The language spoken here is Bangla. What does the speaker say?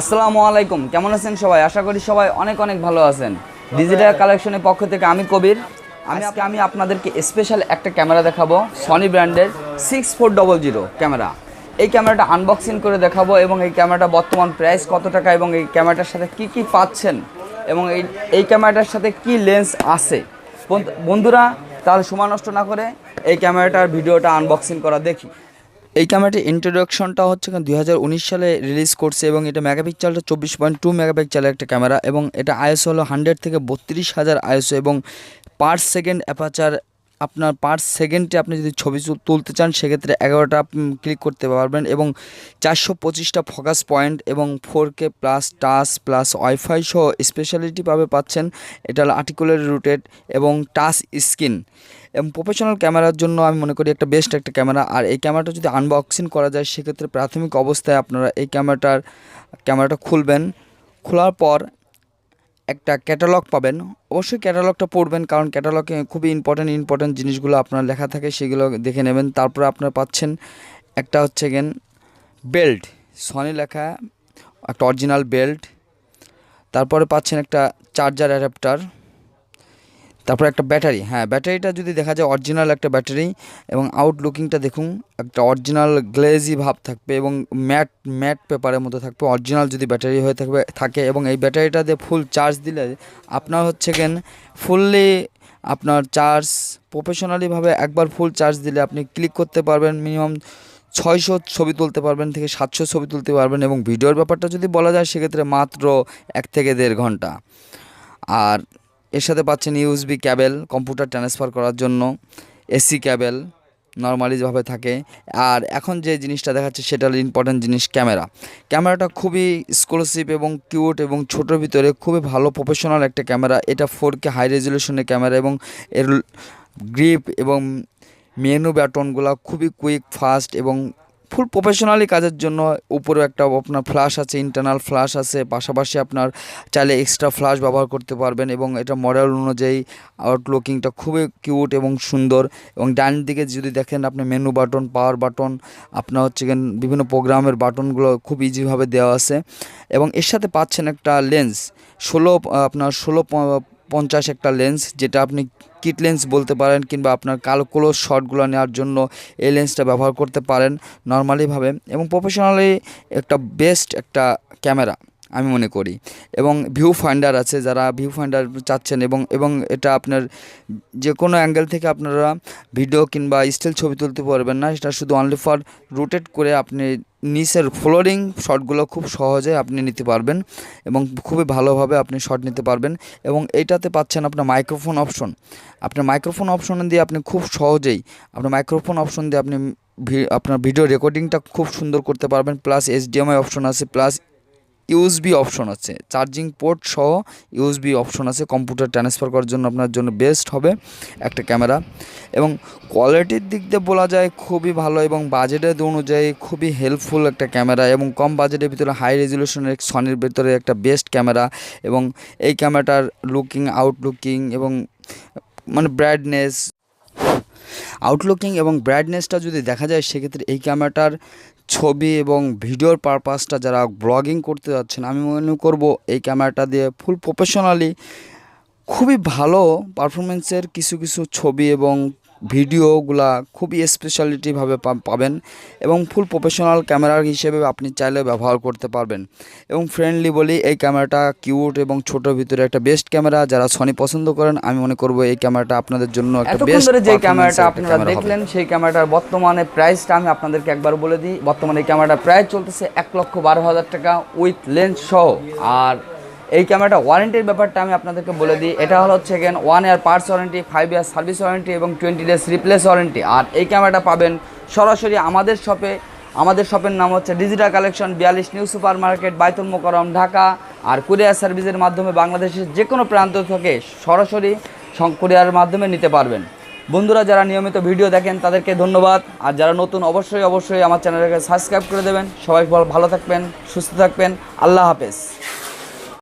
আসসালামু আলাইকুম। কেমন আছেন সবাই? আশা করি সবাই অনেক অনেক ভালো আছেন। ডিজিটাল কালেকশনের পক্ষ থেকে আমি কবির। আমি আজকে আমি আপনাদেরকে স্পেশাল একটা ক্যামেরা দেখাবো সনি ব্র্যান্ডের six four double zero camera এই ক্যামেরাটা আনবক্সিং করে দেখাবো এবং এই ক্যামেরাটা বর্তমান প্রাইস কত টাকা এবং এই ক্যামেরাটার সাথে কি কি পাচ্ছেন এবং এই এই ক্যামেরাটার সাথে কি লেন্স আছে? বন্ধু- বন্ধুরা তাহলে সময় নষ্ট না করে এই ক্যামেরাটার ভিডিওটা আনবক্সিং করা দেখি। এই ক্যামেরাটির ইন্ট্রোডাকশনটা হচ্ছে দুই হাজার উনিশ সালে রিলিজ করছে এবং এটা মেগাপিক্সেলটা চব্বিশ পয়েন্ট টু মেগাপিক্সেলের একটা ক্যামেরা এবং এটা আইএসও হলো হান্ড্রেড থেকে বত্রিশ হাজার আইএসও এবং পার সেকেন্ড অ্যাপাচার আপনার পার সেকেন্ডে আপনি যদি ছবি তুলতে চান, সেক্ষেত্রে এগারোটা ক্লিক করতে পারবেন এবং চারশো পঁচিশটা ফোকাস পয়েন্ট এবং four K plus touch plus wifi সহ স্পেশালিটি পাবে পাচ্ছেন। এটা হলো আর্টিকুলার রুটেড এবং টাচ স্ক্রিন এবং প্রফেশনাল ক্যামেরার জন্য আমি মনে করি একটা বেস্ট একটা ক্যামেরা আর এই ক্যামেরাটা যদি আনবক্সিং করা যায়, সেক্ষেত্রে প্রাথমিক অবস্থায় আপনারা এই ক্যামেরাটার ক্যামেরাটা খুলবেন। খোলার পর একটা ক্যাটালগ পাবেন। অবশ্যই ক্যাটালগটা পড়বেন, কারণ ক্যাটালগে খুবই ইম্পর্ট্যান্ট ইম্পর্টেন্ট জিনিসগুলো আপনার লেখা থাকে, সেগুলো দেখে নেবেন। তারপরে আপনারা পাচ্ছেন একটা হচ্ছে গেন বেল্ট সনি লেখা একটা অরিজিনাল বেল্ট তারপরে পাচ্ছেন একটা চার্জার অ্যাডাপ্টার তারপর একটা ব্যাটারি হ্যাঁ ব্যাটারিটা যদি দেখা যায় অরিজিনাল একটা ব্যাটারি এবং আউটলুকিংটা দেখুন, একটা অরিজিনাল গ্লেজি ভাব থাকবে এবং ম্যাট ম্যাট পেপারের মতো থাকবে অরিজিনাল যদি ব্যাটারি হয়ে থাকবে, থাকে এবং এই ব্যাটারিটা দিয়ে ফুল চার্জ দিলে আপনার হচ্ছে কেন ফুললি আপনার চার্জ প্রফেশনালিভাবে একবার ফুল চার্জ দিলে আপনি ক্লিক করতে পারবেন মিনিমাম ছয়শো ছবি তুলতে পারবেন থেকে সাতশো ছবি তুলতে পারবেন এবং ভিডিওর ব্যাপারটা যদি বলা যায় সেক্ষেত্রে মাত্র এক থেকে দেড় ঘণ্টা। আর এর সাথে পাচ্ছেন ইউএসবি ক্যাবেল, কম্পিউটার ট্রান্সফার করার জন্য এসি ক্যাবেল নর্মালি যেভাবে থাকে। আর এখন যে জিনিসটা দেখাচ্ছে, সেটা হলো ইম্পর্ট্যান্ট জিনিস, ক্যামেরা। ক্যামেরাটা খুবই স্কলারশিপ এবং কিউট এবং ছোটোর ভিতরে খুবই ভালো প্রফেশনাল একটা ক্যামেরা। এটা ফোর কে হাই রেজলিউশনের ক্যামেরা এবং এর গ্রিপ এবং মেনু ব্যাটনগুলো খুবই কুইক ফাস্ট এবং ফুল প্রফেশনালি কাজের জন্য উপরে একটা আপনার ফ্ল্যাশ আছে ইন্টারনাল ফ্ল্যাশ আছে, পাশাপাশি আপনার চাইলে এক্সট্রা ফ্ল্যাশ ব্যবহার করতে পারবেন এবং এটা মডেল অনুযায়ী আউটলুকিংটা খুবই কিউট এবং সুন্দর এবং ডান দিকে যদি দেখেন আপনি মেনু বাটন পাওয়ার বাটন আপনার হচ্ছে বিভিন্ন প্রোগ্রামের বাটনগুলো খুব ইজিভাবে দেওয়া আছে এবং এর সাথে পাচ্ছেন একটা লেন্স ষোলো, আপনার ষোলো পঞ্চাশ একটা লেন্স যেটা আপনি কিট লেন্স বলতে পারেন কিংবা আপনার কালো ক্লোজ শটগুলো নেওয়ার জন্য এই লেন্সটা ব্যবহার করতে পারেন নর্মালিভাবে এবং প্রফেশনালি একটা বেস্ট একটা ক্যামেরা আমি মনে করি। এবং ভিউ ফাইন্ডার আছে যারা ভিউ ফাইন্ডার চাচ্ছেন এবং এবং এটা আপনার যে কোনো অ্যাঙ্গেল থেকে আপনারা ভিডিও কিংবা স্টিল ছবি তুলতে পারবেন না। এটা শুধু অনলি ফর রোটেট করে আপনি নিচের ফ্লোরিং শটগুলো খুব সহজে আপনি নিতে পারবেন এবং খুবই ভালোভাবে আপনি শট নিতে পারবেন এবং এইটাতে পাচ্ছেন আপনার মাইক্রোফোন অপশন আপনার মাইক্রোফোন অপশন দিয়ে আপনি খুব সহজেই আপনার মাইক্রোফোন অপশন দিয়ে আপনি আপনার ভিডিও রেকর্ডিংটা খুব সুন্দর করতে পারবেন প্লাস এইচডিএমআই অপশন আছে প্লাস ইউএসবি অপশন আছে। চার্জিং পোর্ট সহ ইউএসবি অপশন আছে। কম্পিউটার ট্রান্সফার করার জন্য আপনার জন্য বেস্ট হবে একটা ক্যামেরা এবং কোয়ালিটির দিক দিয়ে বলা যায় খুবই ভালো এবং বাজেটের অনুযায়ী খুবই হেল্পফুল একটা ক্যামেরা এবং কম বাজেটের ভিতরে হাই রেজলিউশনের সনির ভিতরে একটা বেস্ট ক্যামেরা এবং এই ক্যামেরাটার লুকিং আউটলুকিং এবং মানে ব্রাইটনেস আউটলুকিং এবং ব্রাইটনেসটা যদি দেখা যায়, সেক্ষেত্রে এই ক্যামেরাটার ছবি এবং ভিডিওর পারপাসটা যারা ব্লগিং করতে যাচ্ছেন, আমি মনে করব এই ক্যামেরাটা দিয়ে ফুল প্রফেশনালি খুবই ভালো পারফরমেন্সের কিছু কিছু ছবি এবং ভিডিওগুলা খুবই স্পেশালিটিভাবে পাবেন এবং ফুল প্রফেশনাল ক্যামেরা হিসেবে আপনি চাইলে ব্যবহার করতে পারবেন। এবং ফ্রেন্ডলি বলি এই ক্যামেরাটা কিউট এবং ছোটোর ভিতরে একটা বেস্ট ক্যামেরা যারা সনি পছন্দ করেন আমি মনে করব এই ক্যামেরাটা আপনাদের জন্য একটা বেস্ট যে ক্যামেরাটা আপনারা দেখলেন সেই ক্যামেরাটার বর্তমানে প্রাইসটা আমি আপনাদেরকে একবার বলে দিই। বর্তমানে এই ক্যামেরাটা প্রাইস চলতেছে এক লক্ষ বারো হাজার টাকা উইথ লেন্স সহ। আর এই ক্যামেরাটা ওয়ারেন্টির ব্যাপারটা আমি আপনাদেরকে বলে দিই। এটা হলো হচ্ছে gain one year parts warranty five year service warranty এবং টোয়েন্টি ডেজ রিপ্লেস ওয়ারেন্টি আর এই ক্যামেরাটা পাবেন সরাসরি আমাদের শপে আমাদের শপের নাম হচ্ছে ডিজিটাল কালেকশন বিয়াল্লিশ new super market Baitul Mukarram Dhaka. আর কুরিয়ার সার্ভিসের মাধ্যমে বাংলাদেশের যে কোনো প্রান্ত থেকে সরাসরি কুরিয়ারের মাধ্যমে নিতে পারবেন। বন্ধুরা, যারা নিয়মিত ভিডিও দেখেন, তাদেরকে ধন্যবাদ। আর যারা নতুন, অবশ্যই অবশ্যই আমার চ্যানেলকে সাবস্ক্রাইব করে দেবেন। সবাই ভালো থাকবেন, সুস্থ থাকবেন। আল্লাহ হাফেজ।